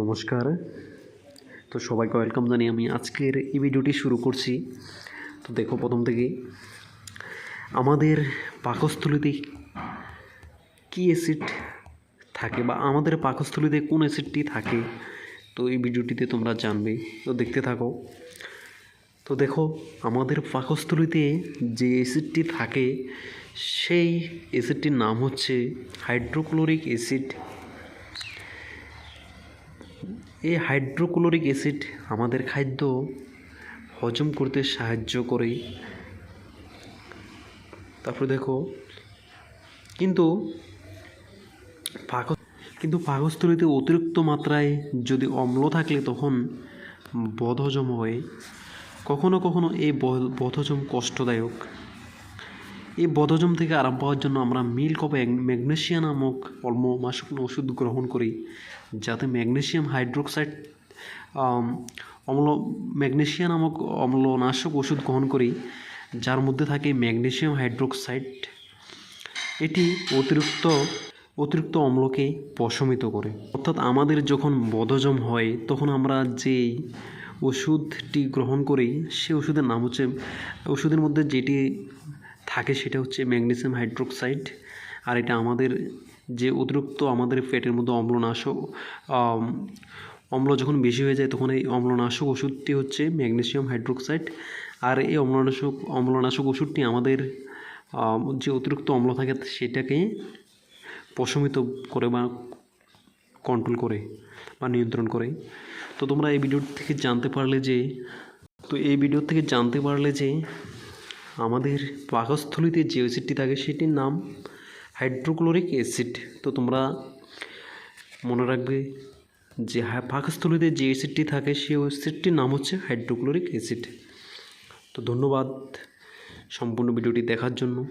নমস্কার। তো সবাইকে ওয়েলকাম জানিয়ে আমি আজকের এই ভিডিওটি শুরু করছি। তো দেখো প্রথম থেকে, আমাদের পাকস্থলীতে কী অ্যাসিড থাকে বা আমাদের পাকস্থলীতে কোন অ্যাসিডটি থাকে, তো এই ভিডিওটিতে তোমরা জানবে। তো দেখতে থাকো। তো দেখো, আমাদের পাকস্থলীতে যে অ্যাসিডটি থাকে, সেই অ্যাসিডটির নাম হচ্ছে হাইড্রোক্লোরিক অ্যাসিড এই হাইড্রোক্লোরিক অ্যাসিড আমাদের খাদ্য হজম করতে সাহায্য করে। তারপরে দেখো, কিন্তু পাক কিন্তু পাকস্থলীতে অতিরিক্ত মাত্রায় যদি অম্ল থাকলে তখন বদহজম হয়। কখনো কখনো এই ব- বদহজম কষ্টদায়ক। এই বদহজম থেকে আরাম পাওয়ার জন্য আমরা মিল্ক অফ ম্যাগনেশিয়া নামক অম্লনাশক ওষুধ গ্রহণ করি, যাতে ম্যাগনেশিয়াম হাইড্রোক্সাইড অম্ল, ম্যাগনেশিয়া নামক অম্লনাশক ওষুধ গ্রহণ করি, যার মধ্যে থাকে ম্যাগনেশিয়াম হাইড্রোক্সাইড। এটি অতিরিক্ত অতিরিক্ত অম্লকে প্রশমিত করে। অর্থাৎ আমাদের যখন বদহজম হয়, তখন আমরা যেই ওষুধটি গ্রহণ করি, সে ওষুধের নাম হচ্ছে, ওষুধের মধ্যে যেটি থাকে সেটা হচ্ছে ম্যাগনেসিয়াম হাইড্রোক্সাইড। আর এটা আমাদের যে অতিরিক্ত আমাদের পেটের মধ্যে অম্লনাশক অম্ল যখন বেশি হয়ে যায় তখন এই অম্লনাশক ওষুধটি হচ্ছে ম্যাগনেসিয়াম হাইড্রোক্সাইড। আর এই অম্লনাশক অম্লনাশক ওষুধটি আমাদের যে অতিরিক্ত অম্ল থাকে সেটাকে প্রশমিত করে বা কন্ট্রোল করে বা নিয়ন্ত্রণ করে। তো তোমরা এই ভিডিও থেকে জানতে পারলে যে, তো এই ভিডিও থেকে জানতে পারলে যে আমাদের পাকস্থলীতে যে অ্যাসিডটি থাকে সেটির নাম হাইড্রোক্লোরিক অ্যাসিড। তো তোমরা মনে রাখবে যে পাকস্থলীতে যে অ্যাসিডটি থাকে সেই অ্যাসিডটির নাম হচ্ছে হাইড্রোক্লোরিক অ্যাসিড। তো ধন্যবাদ সম্পূর্ণ ভিডিওটি দেখার জন্য।